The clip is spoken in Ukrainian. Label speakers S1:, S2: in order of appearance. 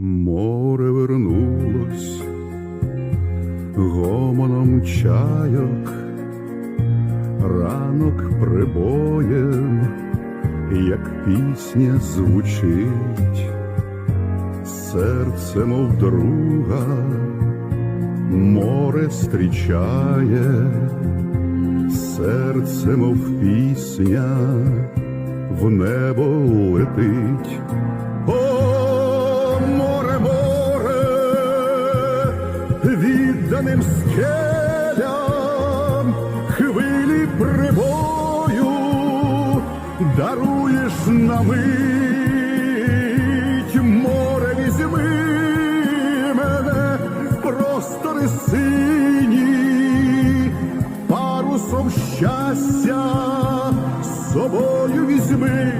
S1: Море вернулось. Гомоном чайок, ранок прибоєм, як пісня звучить, серце, мов друга, море зустрічає, серце, мов пісня, в небо летить. відданим скелям хвилі прибою даруєш на мить море візьми мене в простори сині, парусом щастя з собою візьми.